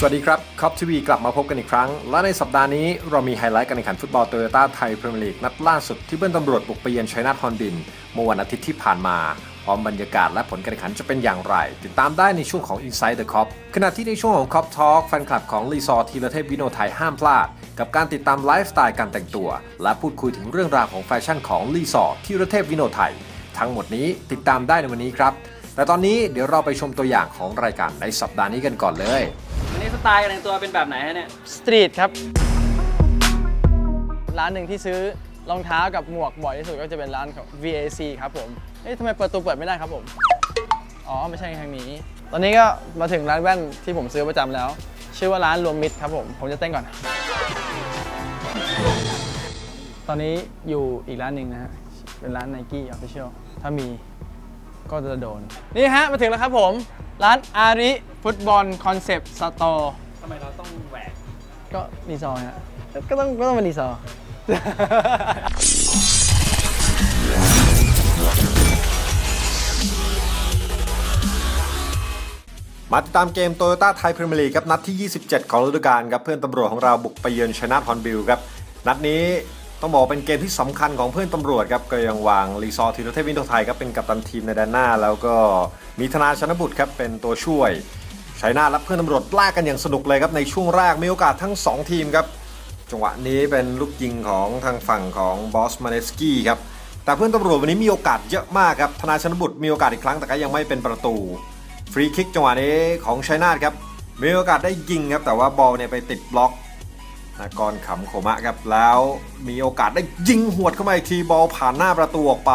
สวัสดีครับคอปทีวีกลับมาพบกันอีกครั้ง และในสัปดาห์นี้เรามีไฮไลท์การแข่งขันฟุตบอลโตโยต้าไทยพรีเมียร์ลีกนัดล่าสุดที่เบื้องตำรวจบุกไปเยือนชัยนาทฮอนบิน เมื่อวันอาทิตย์ที่ผ่านมา พร้อมบรรยากาศและผลการแข่งขันจะเป็นอย่างไร ติดตามได้ในช่วงของ Inside the Cop ขณะที่ในช่วงของ Cop Talk แฟนคลับของรีซอร์ทีละเทพวิโนไทยห้ามพลาด กับการติดตามไลฟ์สไตล์การแต่งตัว และพูดคุยถึงเรื่องราวของแฟชั่นของรีซอร์ทีละเทพวิโนไทยทั้งหมดนี้ติดตามได้ในวันนี้ครับ แต่ตอนนี้เดี๋ยวเราไปชมตัวอย่างของรายการในสัปดาห์นี้กันก่อนเลย วันนี้สไตล์การแต่งตัวเป็นแบบไหนฮะเนี่ย สตรีทครับ ร้านหนึ่งที่ซื้อรองเท้ากับหมวกบ่อยที่สุดก็จะเป็นร้านของ VAC ครับผม เอ๊ะทำไมประตูเปิดไม่ได้ครับผม อ๋อ ไม่ใช่ทางนี้ ตอนนี้ก็มาถึงร้านแว่นที่ผมซื้อประจำแล้ว ชื่อว่าร้านรวมมิตรครับผม ผมจะเต้นก่อน ตอนนี้อยู่อีกร้านหนึ่งนะฮะ เป็นร้าน Nike Official ถ้ามี ก็จะโดน นี่ฮะ มาถึงแล้วครับผม ร้านอาริฟุตบอลคอนเซปต์สโตร์ทำไมเราต้องแหวก ก็รีซอร์ฮะก็ต้องก็ต้องเป็นรีซอร์ มาติดตามเกมโตโยต้าไทยพรีเมียร์ลีกครับนัดที่ 27 ของฤดูกาลครับเพื่อนตำรวจของเราบุกไปเยือนชนะฮอนบิลครับ นัดนี้ ต้องบอกเป็นเกมที่สำคัญของเพื่อนตำรวจครับก็ยังวางรีซอทีโรเทพวินโดไทยครับเป็นกัปตันทีมในแดนหน้า แล้วก็มีธนาชนบุตรครับเป็นตัวช่วยชัยนาทและเพื่อนตำรวจลากกันอย่างสนุกเลยครับในช่วงแรกมีโอกาสทั้ง 2 ทีมครับจังหวะนี้เป็นลูกยิงของทางฝั่งของบอสมาเนสกี้ครับแต่เพื่อนตำรวจวันนี้มีโอกาสเยอะมากครับธนาชนบุตรมีโอกาสอีกครั้งแต่ก็ยังไม่เป็นประตู ฟรีคิกจังหวะนี้ของชัยนาทครับมีโอกาสได้ยิงครับแต่ว่าบอลเนี่ยไปติดบล็อก นากรขำโขมะครับ แล้วมีโอกาสได้ยิงหวดเข้ามาอีกทีบอลผ่านหน้าประตูออกไป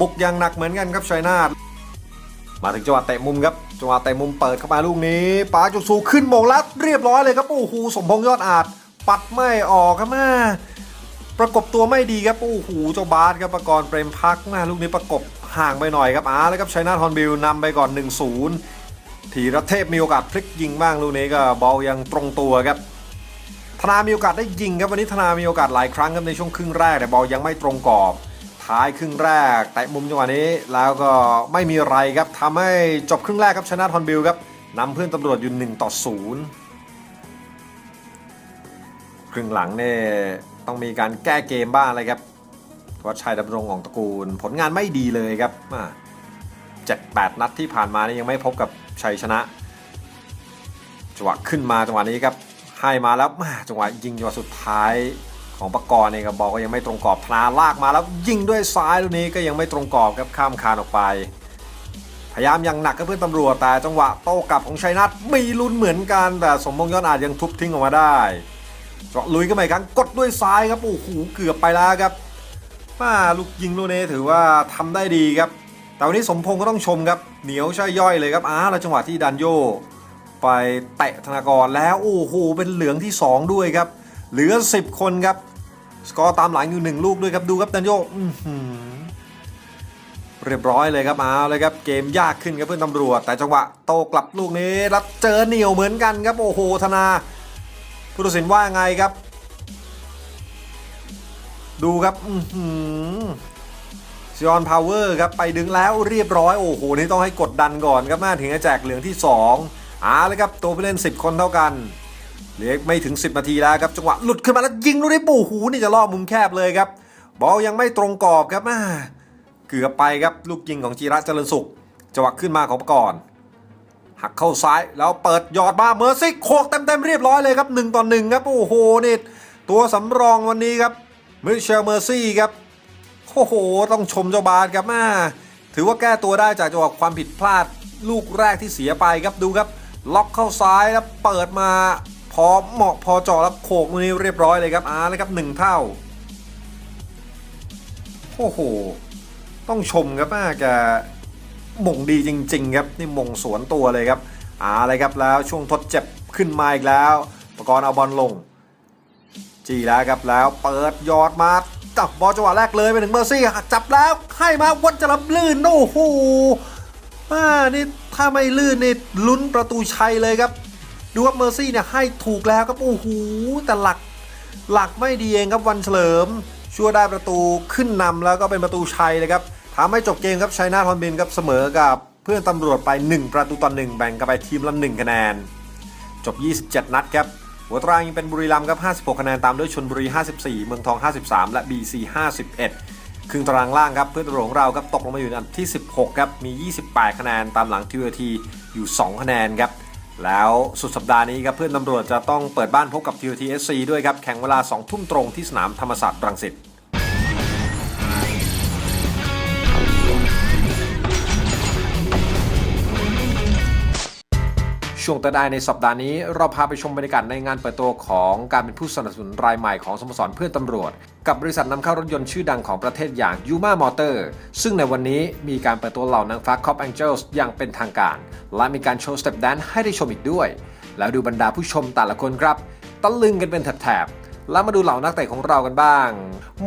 บุกยังหนักเหมือนกันครับชัยนาทมาถึงจังหวะเตะมุมครับจังหวะเตะมุมเปิดเข้ามาลูกนี้ปาจุสูขึ้นมงลัดเรียบร้อยเลยครับโอ้โหสมพงษ์ยอดอาจปัดไม่ออกครับแม่ประกบตัวไม่ดีครับโอ้โหเจ้าบาสครับประกรณ์เปรมพักแม่ลูกนี้ประกบห่างไปหน่อยครับอาแล้วครับชัยนาทฮอนบิลนำไปก่อน 1-0ธีรเทพมีโอกาสพลิกยิงบ้างลูกนี้ก็บอลยังตรงตัวครับ ธนามีโอกาสได้ยิงครับวันนี้ธนามีโอกาสหลายครั้งครับในช่วงครึ่งแรกแต่บอลยังไม่ตรงกรอบ ท้ายครึ่งแรกแตะมุมจังหวะนี้แล้วก็ไม่มีอะไรครับทำให้จบครึ่งแรกครับชนะทอนบิลครับนำเพื่อนตำรวจอยู่1ต่อ0ครึ่งหลังเนี่ยต้องมีการแก้เกมบ้างเลยครับวัชชัยดำรงของตระกูล ผลงานไม่ดีเลยครับเจ็ดแปดนัดที่ผ่านมานี่ยังไม่พบกับชัยชนะจังหวะขึ้นมาจังหวะนี้ครับ ให้มาแล้วม่จังหวะยิงจังหวะสุดท้ายของปกรณ์เนี่ยครับบอลก็ยังไม่ตรงกรอบธนาลากมาแล้วยิงด้วยซ้ายลูกนี้ก็ยังไม่ตรงกรอบครับข้ามคานออกไป พยายามอย่างหนักกับเพื่อนตำรวจแต่จังหวะโต้กลับของชัยนัทมีลุ้นเหมือนกัน แต่สมพงษ์ยอดอาจยังทุบทิ้งออกมาได้จังหวะลุยกันไปอีกครั้งกดด้วยซ้ายครับโอ้โหเกือบไปแล้วครับมาลูกยิงลูกนี้ถือว่าทำได้ดีครับ แต่วันนี้สมพงษ์ก็ต้องชมครับเหนียวใช่ย่อยเลยครับอ้าแล้วจังหวะที่ดันโย ไปเตะธนากรแล้วโอ้โหเป็นเหลืองที่ 2 ด้วยครับ เหลือ 10 คนครับ สกอร์ตามหลังอยู่ 1 ลูกด้วยครับดูครับดันโยเรียบร้อยเลยครับเอาเลยครับเกมยากขึ้นครับเพื่อนตำรวจ แต่จังหวะโตกลับลูกนี้แล้วเจอเหนียวเหมือนกันครับโอ้โหธนาผู้ตัดสินว่าไงครับ ดูครับอือหือซิออนพาวเวอร์ครับไปดึงแล้วเรียบร้อยโอ้โหนี่ต้องให้กดดันก่อนครับมาถึงจะแจกเหลืองที่ 2 อาเลยครับตัวผู้เล่น 10 คนเท่ากันเหลือไม่ถึง 10 นาทีแล้วครับจังหวะหลุดขึ้นมาแล้วยิงลูกนี้ปู่หูนี่จะล่อมุมแคบเลยครับ บอลยังไม่ตรงกรอบครับเกือบไปครับลูกยิงของจีระเจริญสุขจังหวะขึ้นมาของประกรณ์หักเข้าซ้ายแล้วเปิดยอดมาเมอร์ซี่โคกเต็มๆเรียบร้อยเลยครับ1ต่อ1ครับโอ้โหนี่ตัวสำรองวันนี้ครับมิเชลเมอร์ซี่ครับโอ้โหต้องชมเจ้าบาสครับแม่ถือว่าแก้ตัวได้จากจังหวะความผิดพลาดลูกแรกที่เสียไปครับดูครับ ล็อกเข้าซ้ายแล้วเปิดมาพอเหมาะพอจาะแล้วโขกมือนี้เรียบร้อยเลยครับอาเลยครับหนึ่งเท่าโอ้โห ต้องชมครับแม่แกมงดีจริง ๆ ครับนี่มงสวนตัวเลยครับอาเลยครับแล้วช่วงทดเจ็บขึ้นมาอีกแล้ว ประกรณ์เอาบอลลง จีแล้วครับแล้วเปิดยอดมาจับบอลจังหวะแรกเลยไปถึงเมอร์ซี่จับแล้วให้มาวันจะรับลื่นโอ้โหอ่านี่ ถ้าไม่ลื่นนี่ลุ้นประตูชัยเลยครับ ดูว่าเมอร์ซี่เนี่ยให้ถูกแล้วครับโอ้โหแต่หลักหลักไม่ดีเองครับวันเฉลิม ชั่วได้ประตูขึ้นนำแล้วก็เป็นประตูชัยเลยครับทำให้จบเกมครับชัยนาทอนบินครับเสมอกับเพื่อนตำรวจไป 1 ประตูต่อ1แบ่งกันไปทีมละ1คะแนน จบ 27 นัดครับหัวตารางยังเป็นบุรีรัมย์ครับ 56 คะแนนตามด้วยชนบุรี 54 เมืองทอง 53 และ BC 51 ครึ่งตารางล่างครับเพื่อนตำรวจของเราครับตกลงมาอยู่อันดับที่ 16ครับมี 28 คะแนนตามหลังทีวทีอยู่ 2 คะแนนครับแล้วสุดสัปดาห์นี้ครับเพื่อนตำรวจจะต้องเปิดบ้านพบกับทีวทีเอสซีด้วยครับแข่งเวลา 2 ทุ่มตรงที่สนามธรรมศาสตร์รังสิต ช่วงต่อได้ในสัปดาห์นี้เราพาไปชมบรรยากาศในงานเปิดตัวของการเป็นผู้สนับสนุนรายใหม่ของสโมสรเพื่อนตำรวจ กับบริษัทนำเข้ารถยนต์ชื่อดังของประเทศอย่างยูมามอเตอร์ซึ่งในวันนี้มีการเปิดตัวเหล่านางฟ้าคอปแองเจิลส์อย่างเป็นทางการ และมีการโชว์สเต็ปแดนซ์ให้ได้ชมอีกด้วย แล้วดูบรรดาผู้ชมแต่ละคนครับตะลึงกันเป็นแถบๆแล้วมาดูเหล่านักเตะของเรากันบ้าง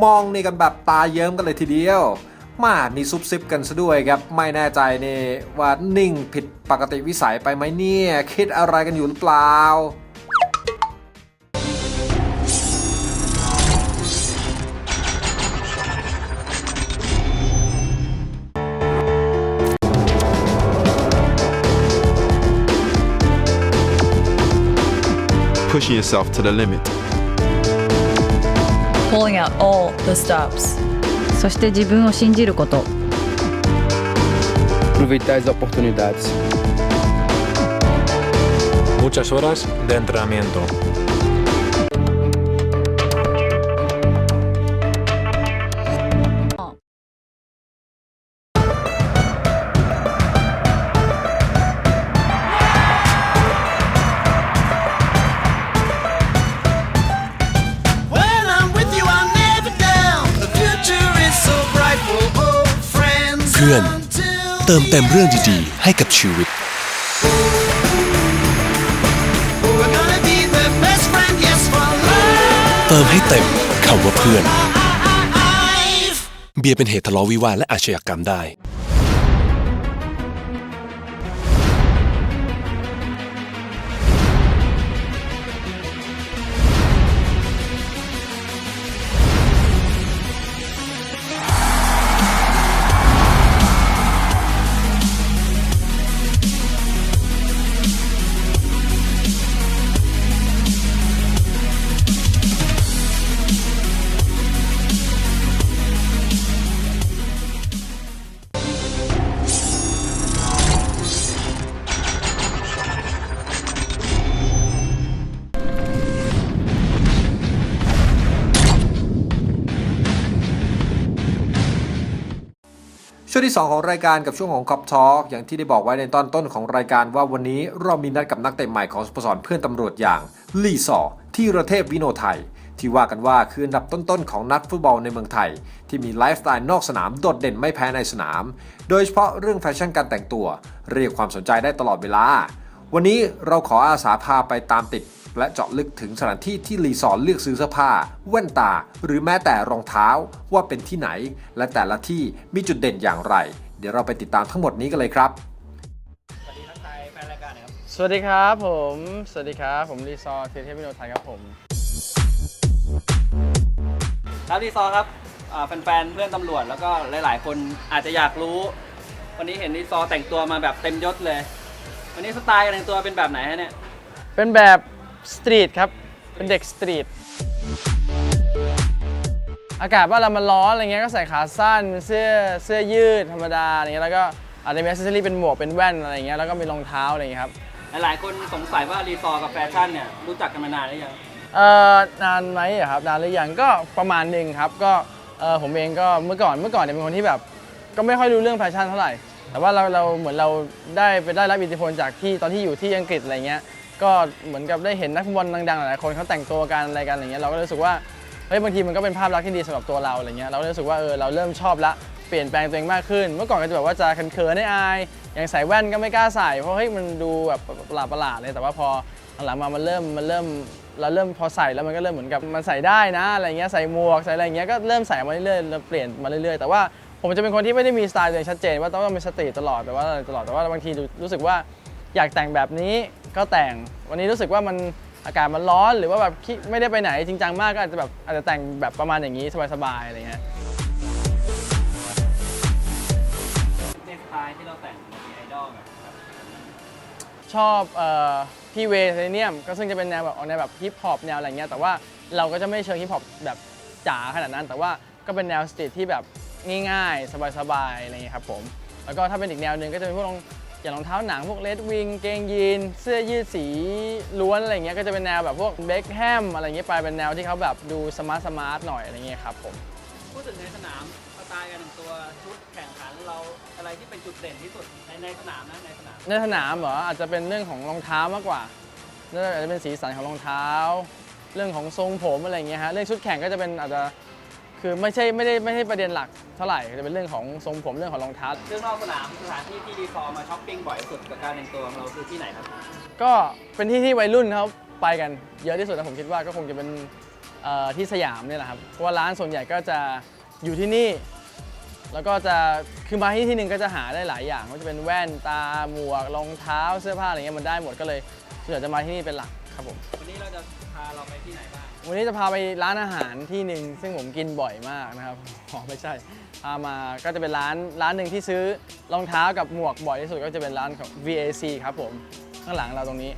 มองนี่กันแบบตาเยิ้มกันเลยทีเดียว มามีซุบซิบกันซะด้วยครับ ไม่แน่ใจนี่ว่านิ่งผิดปกติวิสัยไปไหมเนี่ย คิดอะไรกันอยู่หรือเปล่า pushing yourself to the limit. pulling out all the stops. そして自分を信じること เพื่อน เติมเต็มเรื่องดีๆ ให้กับชีวิต เติมให้เต็มคำว่าเพื่อน เบียร์เป็นเหตุทะเลาะวิวาทและอาชญากรรมได้ ที่ 2 ของรายการกับช่วงของ Cop Talk อย่างที่ได้บอกไว้ในตอนต้นของรายการว่าวันนี้เรามีนัดกับนักเตะใหม่ของสโมสรเพื่อนตำรวจอย่างลีซอที่ระเทพวิโนไทย ที่ว่ากันว่าคืออันดับต้นๆของนักฟุตบอลในเมืองไทย ที่มีไลฟ์สไตล์นอกสนามโดดเด่นไม่แพ้ในสนาม โดยเฉพาะเรื่องแฟชั่นการแต่งตัว เรียกความสนใจได้ตลอดเวลา วันนี้เราขออาสาพาไปตามติด และเจาะลึกถึงสถานที่ที่รีสอร์ทเลือกซื้อเสื้อผ้าแว่นตา หรือแม้แต่รองเท้าว่าเป็นที่ไหน และแต่ละที่มีจุดเด่นอย่างไร เดี๋ยวเราไปติดตามทั้งหมดนี้กันเลยครับ สวัสดีทักทายแฟนรายการหนะครับ สวัสดีครับผม สวัสดีครับ ผมรีซอร์เทเทพวิโนไทยครับผม ครับรีซอร์ครับอ่าแฟนๆเพื่อนตำรวจแล้วก็หลาย ๆ คนอาจจะอยากรู้ วันนี้เห็นรีซอร์แต่งตัวมาแบบเต็มยศเลย วันนี้สไตล์การแต่งตัวเป็นแบบไหนฮะเนี่ย เป็นแบบ สตรีทครับ เป็นเด็กสตรีท อากาศบ้านเรามันร้อนอะไรเงี้ยก็ใส่ขาสั้นเป็นเสื้อเสื้อยืดธรรมดาอะไรเงี้ยแล้วก็อาจจะมีอ c เซสซอรี่เป็นหมวกเป็นแว่นอะไรเงี้ยแล้วก็มีรองเท้าอะไรเงี้ยครับหลายๆคนสงสัยว่ารีซอร์กับแฟชั่นเนี่ยรู้จักกันมานานหรือยังเอ่อนานไหมอะครับนานหรือยังก็ประมาณหนึ่งครับก็เออผมเองก็เมื่อก่อนเมื่อก่อนเนี่ยเป็นคนที่แบบ ก็ไม่ค่อยรู้เรื่องแฟชั่นเท่าไหร่ แต่ว่าเราเราเหมือนเราได้ไปได้รับอิทธิพลจากที่ตอนที่อยู่ที่อังกฤษอะไรเงี้ย ก็เหมือนกับได้เห็นนักฟุตบอลดังๆหลายๆคนเขาแต่งตัวกันอะไรกันอะไรเงี้ยเราก็รู้สึกว่าเฮ้ยบางทีมันก็เป็นภาพลักษณ์ที่ดีสำหรับตัวเราอะไรเงี้ยเราก็รู้สึกว่าเออเราเริ่มชอบละเปลี่ยนแปลงตัวเองมากขึ้น เมื่อก่อนก็จะแบบว่าจะเขินๆได้อายอย่างใส่แว่นก็ไม่กล้าใส่ เพราะเฮ้ยมันดูแบบประหลาดๆเลยแต่ว่าพอหลังมามันเริ่มมันเริ่มเราเริ่มพอใส่แล้วมันก็เริ่มเหมือนกับมันใส่ได้นะอะไรเงี้ยใส่หมวกใส่อะไรเงี้ยก็เริ่มใส่มาเรื่อยๆเปลี่ยนมาเรื่อยๆ แต่ว่าผมจะเป็นคนที่ไม่ได้มีสไตล์ตัวเองชัดเจนว่าต้องเป็นสตรีตลอดแต่ว่าตลอดแต่ว่าบางทีรู้สึกว่าอยากแต่งแบบนี้ ก็แต่ง วันนี้รู้สึกว่ามันอากาศมันร้อน หรือว่าแบบไม่ได้ไปไหนจริงจังมากก็อาจจะแบบอาจจะแต่งแบบประมาณอย่างนี้สบายๆอะไรเงี้ยในสไตล์ที่เราแต่งมีไอดอลไหมครับชอบออพี่เวเซเนียม ก็ซึ่งจะเป็นแนวแบบออกแนวแบบฮิปฮอปแนวอะไรเงี้ยแต่ว่าเราก็จะไม่เชิงฮิปฮอปแบบจ๋าขนาดนั้น แต่ว่าก็เป็นแนวสตรีทที่แบบง่ายๆ สบายๆอะไรเงี้ยครับผม แล้วก็ถ้าเป็นอีกแนวหนึ่งก็จะเป็นพวกร องอย่างรองเท้าหนังพวกเลดวิงเกงยีน เสื้อยืดสีล้วนอะไรเงี้ยก็จะเป็นแนวแบบพวกเบคแฮมอะไรเงี้ยไปเป็นแนวที่เขาแบบดูสมาร์ทสมาร์ทหน่อยอะไรเงี้ยครับผมพูดถึงในสนามสไตล์การแต่งตัวชุดแข่งขันเราอะไรที่เป็นจุดเด่นที่สุดในในสนามนะในสนามในสนามเหรออาจจะเป็นเรื่องของรองเท้ามากกว่าน่าจะอาจจะเป็นสีสันของรองเท้า เรื่องของทรงผมอะไรอย่างเงี้ยฮะเรื่องชุดแข่งก็จะเป็นอาจจะ คือไม่ใช่ไม่ได้ไม่ใช่ประเด็นหลักเท่าไหร่จะเป็นเรื่องของทรงผมเรื่องของรองเท้าเรื่องนอกสนามสถานที่ที่รีซอร์มาช้อปปิ้งบ่อยที่สุดกับการแต่งตัวของเราคือที่ไหนครับ ก็เป็นที่ที่วัยรุ่นเขาไปกันเยอะที่สุดนะผมคิดว่าก็คงจะเป็นเอ่อที่สยามเนี่ยแหละครับเพราะว่าร้านส่วนใหญ่ก็จะอยู่ที่นี่ แล้วก็จะคือมาที่ที่หนึ่งก็จะหาได้หลายอย่างว่าจะเป็นแว่นตาหมวกรองเท้าเสื้อผ้าอะไรเงี้ยมันได้หมดก็เลยส่วนใหญ่จะมาที่นี่เป็นหลักครับผมวันนี้เราจะพาเราไปที่ไหนบ้าง วันนี้จะพาไปร้านอาหารที่หนึ่งซึ่งผมกินบ่อยมากนะครับอ๋อไม่ใช่พามาก็จะเป็นร้านร้านหนึ่งที่ซื้อรองเท้ากับหมวกบ่อยที่สุดก็จะเป็นร้านของ VAC ครับผมข้างหลังเราตรงนี้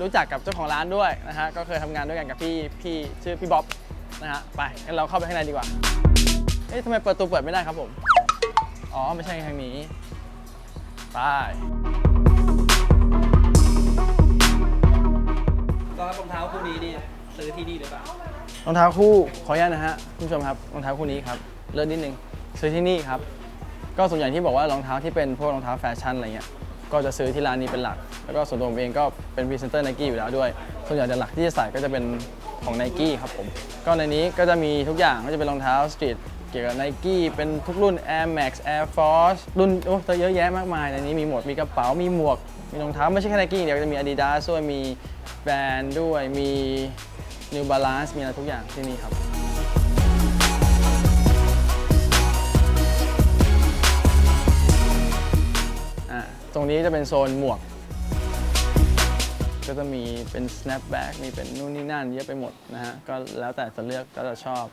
รู้จักกับเจ้าของร้านด้วยนะฮะ ก็เคยทำงานด้วยกันกับพี่พี่ชื่อพี่บ๊อบนะฮะ ไปงั้นเราเข้าไปข้างในดีกว่า เอ๊ะทำไมประตูเปิดไม่ได้ครับผม อ๋อ ไม่ใช่ทางนี้ ไป ที่นี่หรือเปล่ารองเท้าคู่ขออนุญาตนะฮะคุณผู้ชมครับรองเท้าคู่นี้ครับเลิศนิดนึงซื้อที่นี่ครับ ก็ส่วนใหญ่ที่บอกว่ารองเท้าที่เป็นพวกรองเท้าแฟชั่นอะไรเงี้ยก็จะซื้อที่ร้านนี้เป็นหลัก แล้วก็ส่วนตัวผมเองก็เป็นพรีเซนเตอร์ไนกี้อยู่แล้วด้วย ส่วนใหญ่จะหลักที่จะใส่ก็จะเป็นของไนกี้ครับผมก็ในนี้ก็จะมีทุกอย่างก็จะเป็นรองเท้าสตรีทเกี่ยวกับไนกี้เป็นทุกรุ่น Air Max Air Force รุ่นโอ้เยอะแยะมากมายในนี้มีหมดมีกระเป๋ามีหมวก มีรองเท้าไม่ใช่แค่ไนกี้เดียวก็จะมี Adidas ด้วยมีแบรนด์ด้วยมี New Balance มีอะไรทุกอย่างที่นี่ครับอ่าตรงนี้จะเป็นโซนหมวก ก็จะมีเป็น snapback มีเป็นนู่นนี่นั่นเยอะไปหมดนะฮะ ก็แล้วแต่จะเลือกก็จะชอบ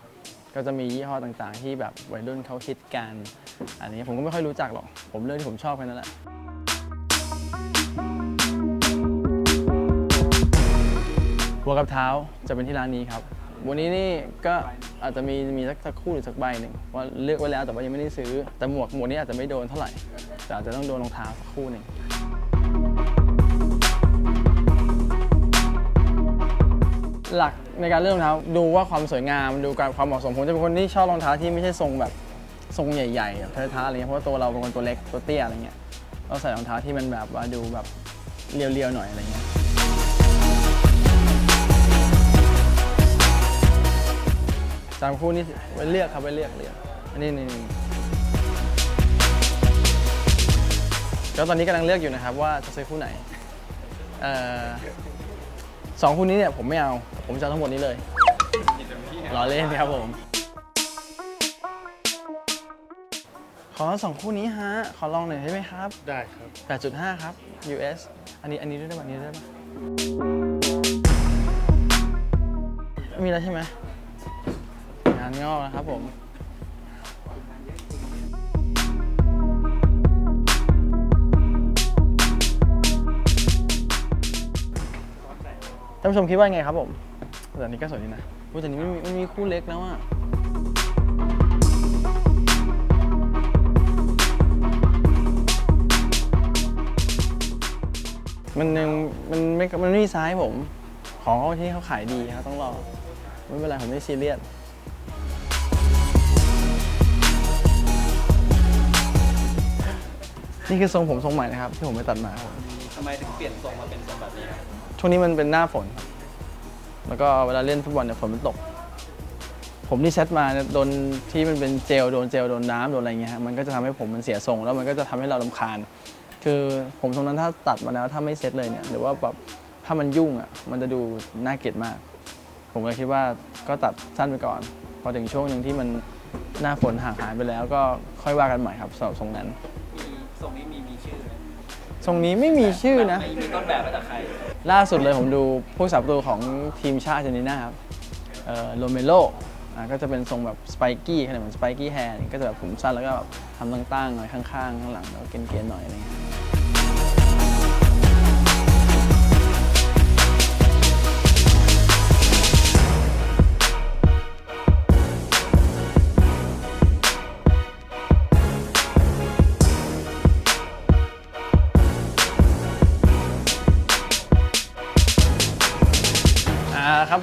ก็จะมียี่ห้อต่างๆ ที่แบบวัยรุ่นเขาคิดกัน อันนี้ผมก็ไม่ค่อยรู้จักหรอก ผมเลือกที่ผมชอบแค่นั้นแหละ หัวกับเท้าจะเป็นที่ร้านนี้ครับ วันนี้นี่ก็อาจจะมีมีสักสักคู่หรือสักใบหนึ่งว่าเลือกไว้แล้วแต่ว่ายังไม่ได้ซื้อ แต่หมวกหมวกนี้อาจจะไม่โดนเท่าไหร่แต่อาจจะต้องโดนรองเท้าสักคู่หนึ่งหลักในการเลือกรองเท้าดูว่าความสวยงามดูการความเหมาะสมผมจะเป็นคนที่ชอบรองเท้าที่ไม่ใช่ทรงแบบทรงใหญ่ๆแบบเท้าๆอะไรเงี้ยเพราะว่าตัวเราเป็นคนตัวเล็กตัวเตี้ยอะไรเงี้ยเราใส่รองเท้าที่มันแบบว่าดูแบบเรียวๆหน่อยอะไรเงี้ย สามคู่นี้ไว้เลือกครับไว้เลือกเลือกอันนี้นี่นี่ก็ตอนนี้กำลังเลือกอยู่นะครับว่าจะซื้อคู่ไหนเอ่อสองคู่นี้เนี่ยผมไม่เอา ผมจะเอาทั้งหมดนี้เลยรอเล่นครับผม ขอสองคู่นี้ฮะ ขอลองหน่อยได้ไหมครับ ได้ครับ 8.5 ครับ US อันนี้อันนี้ด้วยได้ป่ะอันนี้ด้วยได้ป่ะมีแล้วใช่ไหมงานงอกนะครับผมท่านผู้ชมคิดว่าไงครับผมแต่อันนี้ก็สวยดีนะแต่นี้ไม่มีไม่มีคู่เล็กแล้วอะมันยังมันไม่มันไม่มีไซส์ผม ของเขาที่เขาขายดีครับต้องรอ ไม่เป็นไร ผมไม่ซีเรียส นี่คือทรงผมทรงใหม่นะครับ ที่ผมไปตัดมาครับผมทำไมถึงเปลี่ยนทรงมาเป็นทรงแบบนี้ครับช่วงนี้มันเป็นหน้าฝนครับแล้วก็เวลาเล่นฟุตบอลเนี่ยฝนมันตก ผมที่เซ็ตมาเนี่ยโดนที่มันเป็นเจลโดนเจลโดนน้ำโดนอะไรเงี้ยฮะมันก็จะทำให้ผมมันเสียทรง แล้วมันก็จะทำให้เราลำคาญ คือผมทรงนั้นถ้าตัดมาแล้วถ้าไม่เซ็ตเลยเนี่ยหรือว่าแบบถ้ามันยุ่งอะมันจะดูน่าเกลียดมาก ผมเลยคิดว่าก็ตัดสั้นไปก่อน พอถึงช่วงหนึ่งที่มันหน้าฝนห่างหายไปแล้วก็ค่อยว่ากันใหม่ครับสำหรับทรงนั้นมี ทรงนี้มีมีชื่อไหมทรงนี้ไม่มีชื่อนะไม่มีต้นแบบมาจากใครล่าสุดเลยผมดูผู้สับประตูของทีมชาติอาร์เจนตินาครับเอ่อโรเมโรอ่าก็จะเป็นทรงแบบสไปกี้ขนาดเหมือนสไปกี้แฮร์ก็จะแบบผมสั้นแล้วก็แบบทำตั้งๆหน่อยข้างๆข้างหลังแล้วก็เกรียนๆหน่อยอะไรเงี้ย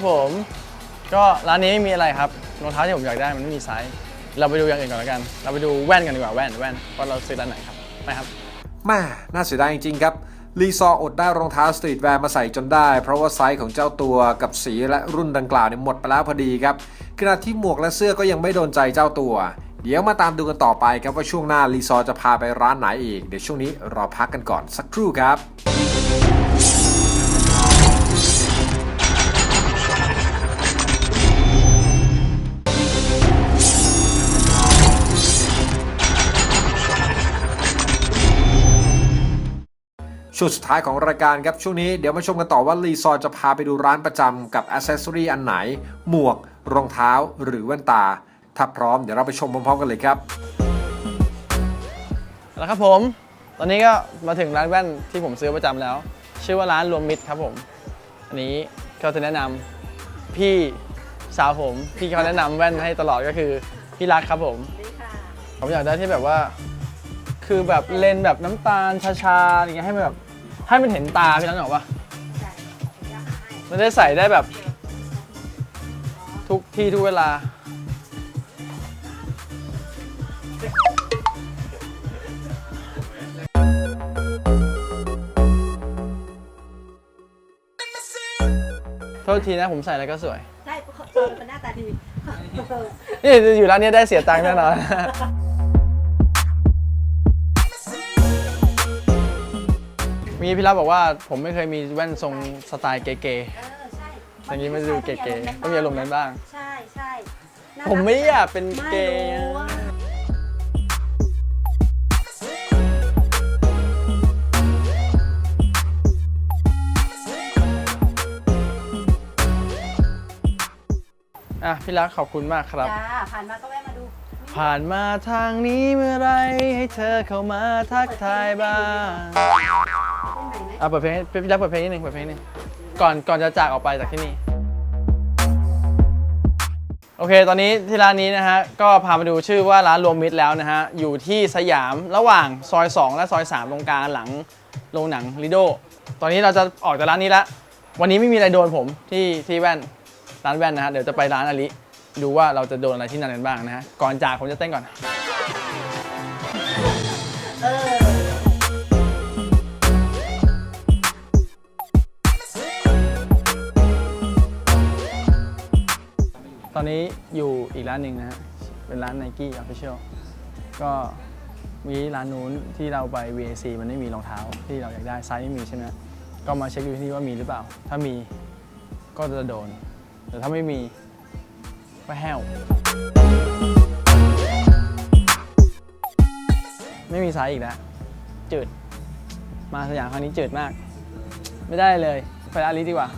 ผม ก็ร้านนี้ไม่มีอะไรครับรองเท้าที่ผมอยากได้มันไม่มีไซส์เราไปดูอย่างอื่นก่อนแล้วกัน เราไปดูแว่นกันดีกว่าแว่นแว่นว่าเราซื้อร้านไหนครับไปครับแม่น่าเสียดายจริงๆครับรีซอร์อดได้รองเท้าสตรีทแวร์มาใส่จนได้ เพราะว่าไซส์ของเจ้าตัวกับสีและรุ่นดังกล่าวเนี่ยหมดไปแล้วพอดีครับขณะที่หมวกและเสื้อก็ยังไม่โดนใจเจ้าตัว เดี๋ยวมาตามดูกันต่อไปครับว่าช่วงหน้ารีซอร์จะพาไปร้านไหนอีก เดี๋ยวช่วงนี้รอพักกันก่อนสักครู่ครับ ช่วงสุดท้ายของรายการครับช่วงนี้เดี๋ยวมาชมกันต่อว่ารีซอร์จะพาไปดูร้านประจำกับอ c เซสซอรีอันไหน หมวก รองเท้าหรือแว่นตา ถ้าพร้อมเดี๋ยวเราไปชมพร้อมๆกันเลยครับ แล้วครับผม ตอนนี้ก็มาถึงร้านแว่นที่ผมซื้อประจำแล้ว ชื่อว่าร้านรวมมิตรครับผม อันนี้เขาจะแนะนำพี่สาวผมที่เขาแนะนำแว่นให้ตลอดก็คือพี่รักครับผม ผมอยากได้ที่แบบว่า คือแบบเลนส์แบบน้ำตาลชาๆอย่างเงี้ยให้มันแบบ ให้มันเห็นตาพี่นัทบอกว่ามันได้ใส่ได้แบบ ทุกที่ทุกเวลา โทษทีนะผมใส่อะไรก็สวย ใช่เขาเจอเป็นหน้าตาดี นี่อยู่ร้านนี้ได้เสียตังค์แน่นอน มีพี่รับบอกว่าผมไม่เคยมีแว่นทรงสไตล์เก๋เออใช่ๆอย่างนี้มันดูเก๋ๆต้องมีอารมณ์นั้นบ้าง ใช่ใช่น่รัผมไม่อยากเป็นไม่เกย์รู้ว่าอะพี่รักขอบคุณมากครับ จ้าผ่านมาก็แวะมาดูผ่านมาทางนี้เมื่อไรให้เธอเข้ามาทักทายบ้าง อะเปิดเพลงให้พี่รักเปิดเพลงนิดนึงเปิดเพลงนิดนึงก่อนก่อนจะจากออกไปจากที่นี่ โอเค ตอนนี้ที่ร้านนี้นะฮะ ก็พามาดูชื่อว่าร้านรวมมิตรแล้วนะฮะ อยู่ที่สยามระหว่างซอย 2 และซอย 3 ตรงกลางหลังโรงหนังลิโด ตอนนี้เราจะออกจากร้านนี้ละ วันนี้ไม่มีอะไรโดนผมที่ที่แว่น ร้านแว่นนะฮะ เดี๋ยวจะไปร้านอลิ ดูว่าเราจะโดนอะไรที่นั่นกันบ้างนะฮะ ก่อนจากผมจะเต้นก่อน ตอนนี้อยู่อีกร้านหนึ่งนะฮะ เป็นร้าน Nike Official ก็มีร้านนู้นที่เราไป VAC มันไม่มีรองเท้าที่เราอยากได้ไซส์ไม่มีใช่ไหมก็มาเช็คดูที่นี่ว่ามีหรือเปล่า ถ้ามีก็จะโดน แต่ถ้าไม่มีก็แห้ว ไม่มีไซส์อีกแล้ว จืด มาสยามครั้งนี้จืดมาก ไม่ได้เลย ไปร้าลิดีกว่า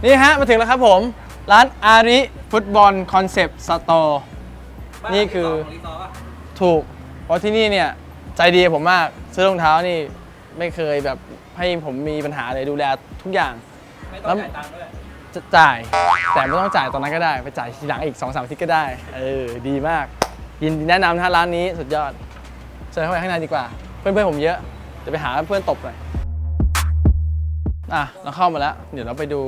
นอะไรนี่ฮะ มาถึงแล้วครับผม ร้านอาริฟุตบอลคอนเซปต์สโตร์บ้านี่คือรีสอร์ทป่ะถูก เพราะที่นี่เนี่ย ใจดีกับผมมาก ซื้อรองเท้านี่ไม่เคยแบบให้ผมมีปัญหาเลยดูแลทุกอย่างไม่ต้องจ่ายตังค์ด้วยจะจ่าย แต่ไม่ต้องจ่ายตอนนั้นก็ได้ ไปจ่ายทีหลังอีก2อสามอาทิตย์ก็ได้ เออ ดีมาก ยินดีแนะนำนะฮะร้านนี้สุดยอดเชิญเข้าไปข้างในดีกว่า เพื่อนๆผมเยอะ จะไปหาเพื่อนตบหน่อย อะเราเข้ามาแล้ว เดี๋ยวเราไปดู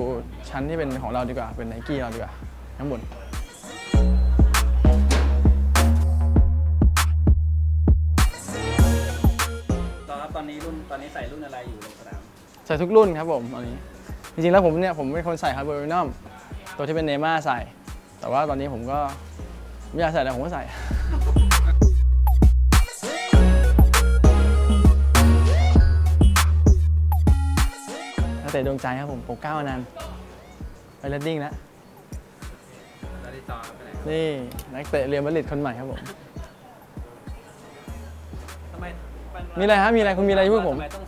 ชั้นที่เป็นของเราดีกว่า เป็นไนกี้เราดีกว่าข้างบนตอนครับตอนนี้รุ่นตอนนี้ใส่รุ่นอะไรอยู่ลงสนามใส่ทุกรุ่นครับผมตอนนี้ จริงๆแล้วผมเนี่ยผมเป็นคนใส่ฮาร์เบอร์นอมตัวที่เป็นเนม่าใส่ แต่ว่าตอนนี้ผมก็ไม่อยากใส่แล้วผมก็ใส่ เตะดวงใจครับผมผมก้าวอนันต์ไปเลดดิ้งแล้วแล้วรีสอร์ทไปไหนนี่นักเตะเรียลมาดริดคนใหม่ครับผมทำไมไปมีอะไรฮะมีอะไรคุณมีอะไรพูดผมทำไมต้อง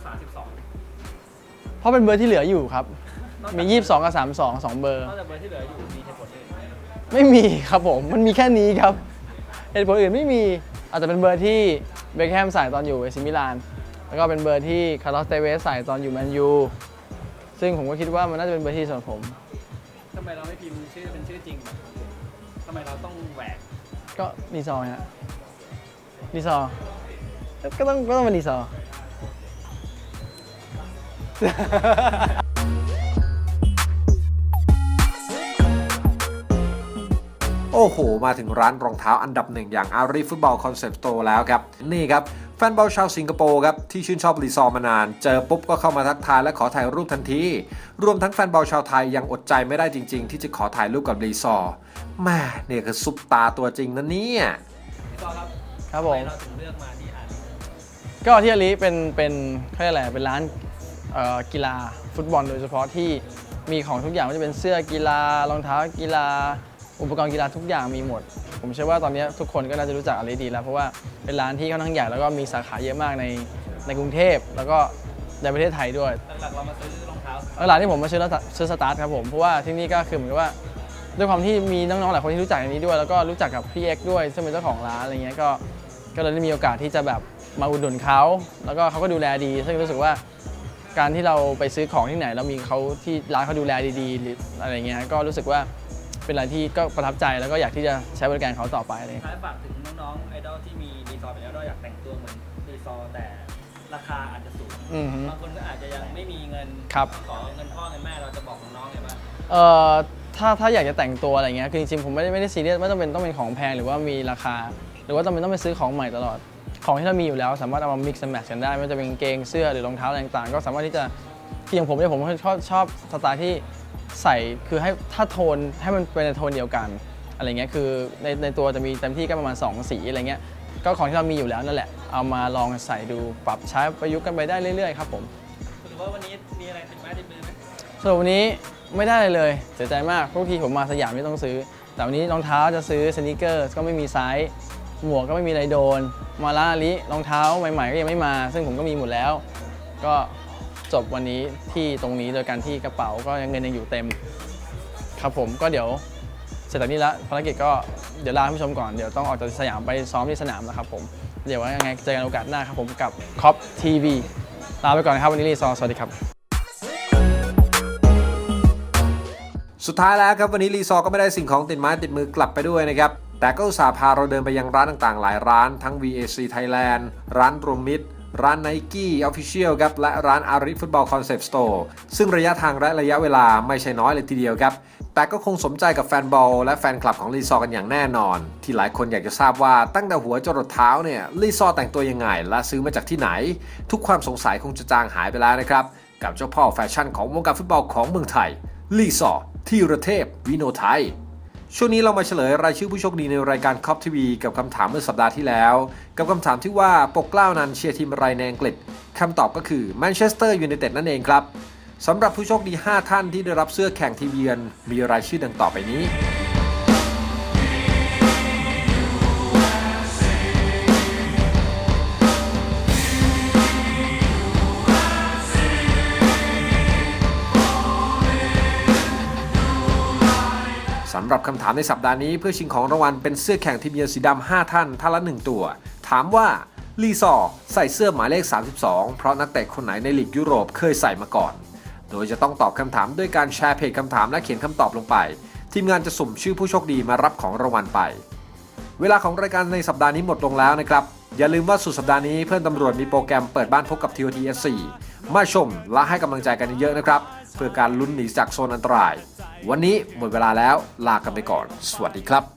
32เพราะเป็นเบอร์ที่เหลืออยู่ครับ มี 22 กับ 32 2 เบอร์ นอกจากเบอร์ที่เหลืออยู่มีเหตุผลอื่นไหมไม่มีครับผม มันมีแค่นี้ครับ เหตุผลอื่นไม่มี อาจจะเป็นเบอร์ที่เบคแฮมใส่ตอนอยู่เอซิมิลาน แล้วก็เป็นเบอร์ที่คาร์ลอสเตเวสใส่ตอนอยู่แมนยู ซึ่งผมก็คิดว่ามันน่าจะเป็นเบอร์ที่สำหรับผม ทำไมเราไม่พิมพ์ชื่อเป็นชื่อจริงแบบคนอื่นทำไมเราต้องแหวกก็รีซอร์ฮะรีซอร์ก็ต้องก็ต้องเป็นรีซอร์ โอ้โห มาถึงร้านรองเท้าอันดับหนึ่งอย่างอารีฟุตบอลคอนเซปต์โตแล้วครับ นี่ครับ แฟนบอลชาวสิงคโปร์ครับที่ชื่นชอบรีซอร์มานาน เจอปุ๊บก็เข้ามาทักทายและขอถ่ายรูปทันที รวมทั้งแฟนบอลชาวไทยยังอดใจไม่ได้จริง ๆ ที่จะขอถ่ายรูปกับรีซอร์แม่เนี่ยคือซุปตาตัวจริงนะเนี่ยพี่ต่อครับครับทำผไมมเราถึงเลือกมาที่อารีก็ที่อาลีเป็นเป็นเขาเรียกอะไรเป็นร้านเอ่อกีฬาฟุตบอลโดยเฉพาะที่มีของทุกอย่างไม่ว่าจะเป็นเสื้อกีฬารองเท้ากีฬา อุปกรณ์กีฬาทุกอย่างมีหมด ผมเชื่อว่าตอนนี้ทุกคนก็น่าจะรู้จักอาลีดีแล้ว เพราะว่าเป็นร้านที่ค่อนข้างใหญ่แล้วก็มีสาขาเยอะมากในในกรุงเทพ แล้วก็ในประเทศไทยด้วยหลักๆเรามาซื้อรองเท้าแล้วร้านที่ผมมาซื้อแล้วซื้อสตาร์ทครับผมเพราะว่าที่นี่ก็คือเหมือนกับว่า ด้วยความที่มีน้องๆหลายคนที่รู้จักอันนี้ด้วย แล้วก็รู้จักกับพี่เอ็กซ์ด้วยซึ่งเป็นเจ้าของร้านอะไรเงี้ยก็ก็เลยได้มีโอกาสที่จะแบบมาอุดหนุนเขาแล้วก็เขาก็ดูแลดี ซึ่งรู้สึกว่าการที่เราไปซื้อของที่ไหน แล้วมีเขาที่ร้านเขาดูแลดีๆหรืออะไรเงี้ยก็รู้สึกว่า เป็นอะไรที่ก็ประทับใจแล้วก็อยากที่จะใช้บริการเขาต่อไปอะไรเลย ท้ายฝากถึงน้องๆไอดอลที่มีรีซอร์ไปแล้วเราอยากแต่งตัวเหมือนรีซอร์แต่ราคาอาจจะสูงอือฮึบางคนก็อาจจะยังไม่มีเงินครับ ขอเงินพ่อเงินแม่เราจะบอกน้องๆไงบ้างเอ่อถ้าถ้าอยากจะแต่งตัวอะไรเงี้ยคือจริงๆผมไม่ได้ไม่ได้ซีเรียสไม่ต้องเป็นต้องเป็นของแพงหรือว่ามีราคา หรือว่าต้องเป็นต้องไปซื้อของใหม่ตลอด ของที่เรามีอยู่แล้ว สามารถเอามา mix and match กันได้ไม่ว่าจะเป็นกางเกงเสื้อหรือรองเท้าอะไรต่างๆ ก็สามารถที่จะที่อย่างผมเนี่ยผมชอบชอบสไตล์ที่ ใส่คือให้ถ้าโทนให้มันเป็นในโทนเดียวกันอะไรเงี้ยคือในในตัวจะมีเต็มที่ก็ประมาณ 2 สีอะไรเงี้ยก็ของที่เรามีอยู่แล้วนั่นแหละ เอามาลองใส่ดูปรับใช้ประยุกต์กันไปได้เรื่อยๆครับผมหรือว่าวันนี้มีอะไรติดไม้ติดมือไหมสำหรับวันนี้ไม่ได้เลยเสียใจมากทุกทีผมมาสยามไม่ต้องซื้อ แต่วันนี้รองเท้าจะซื้อสนิเกอร์ก็ไม่มีไซส์หมวกก็ไม่มีอะไรโดน มาล่าลิรองเท้าใหม่ๆก็ยังไม่มา ซึ่งผมก็มีหมดแล้ว ก็ จบวันนี้ที่ตรงนี้โดยการที่กระเป๋าก็ยังเงินยังอยู่เต็ม ครับผมก็เดี๋ยวเสร็จจากนี้แล้วภารกิจก็เดี๋ยวลาท่านผู้ชมก่อน เดี๋ยวต้องออกจากสยามไปซ้อมที่สนามแล้วครับผม เดี๋ยวว่ายังไงเจอกันโอกาสหน้าครับผมกับคอปทีวีลาไปก่อนนะครับวันนี้รีซอร์สวัสดีครับ สุดท้ายแล้วครับวันนี้รีซอร์ก็ไม่ได้สิ่งของติดไม้ติดมือกลับไปด้วยนะครับ แต่ก็อุตส่าห์พาเราเดินไปยังร้านต่างๆ หลายร้านทั้ง VAC Thailand ร้านรวมมิตร ร้าน Nike Official ครับและร้านอาริฟุตบอลคอนเซปต์สโตร์ซึ่งระยะทางและระยะเวลาไม่ใช่น้อยเลยทีเดียวครับ แต่ก็คงสมใจกับแฟนบอลและแฟนคลับของรีซอ์กันอย่างแน่นอน ที่หลายคนอยากจะทราบว่าตั้งแต่หัวจรดเท้าเนี่ยรีซอ์แต่งตัวยังไง และซื้อมาจากที่ไหน ทุกความสงสัยคงจะจางหายไปแล้วนะครับ กับเจ้าพ่อแฟชั่นของวงการฟุตบอลของเมืองไทยรีซอที่ระเทพวิโนไทย ช่วงนี้เรามาเฉลยรายชื่อผู้โชคดีในรายการคอปทีวีกับคำถามเมื่อสัปดาห์ที่แล้ว กับคำถามที่ว่าปกเกล้านั้นเชียร์ทีมอะไรในอังกฤษคำตอบก็คือแมนเชสเตอร์ยูไนเต็ดนั่นเองครับสำหรับผู้โชคดี 5 ท่านที่ได้รับเสื้อแข่งทีวีเยือนมีรายชื่อดังต่อไปนี้ำหรับคำถามในสัปดาห์นี้เพื่อชิงของรางวัลเป็นเสื้อแข่งทีมเยือนสีดำ5ท่านท่านละ 1 ตัว ถามว่าลีซอใส่เสื้อหมายเลข 32 เพราะนักเตะคนไหนในลีกยุโรปเคยใส่มาก่อน โดยจะต้องตอบคำถามด้วยการแชร์เพจคำถามและเขียนคำตอบลงไป ทีมงานจะสุ่มชื่อผู้โชคดีมารับของรางวัลไป เวลาของรายการในสัปดาห์นี้หมดลงแล้วนะครับ อย่าลืมว่าสุดสัปดาห์นี้เพื่อนตำรวจมีโปรแกรมเปิดบ้านพบกับ TOTSC มาชมและให้กำลังใจกันเยอะๆนะครับ เพื่อการลุ้นหนีจากโซนอันตราย วันนี้หมดเวลาแล้วลากันไปก่อน สวัสดีครับ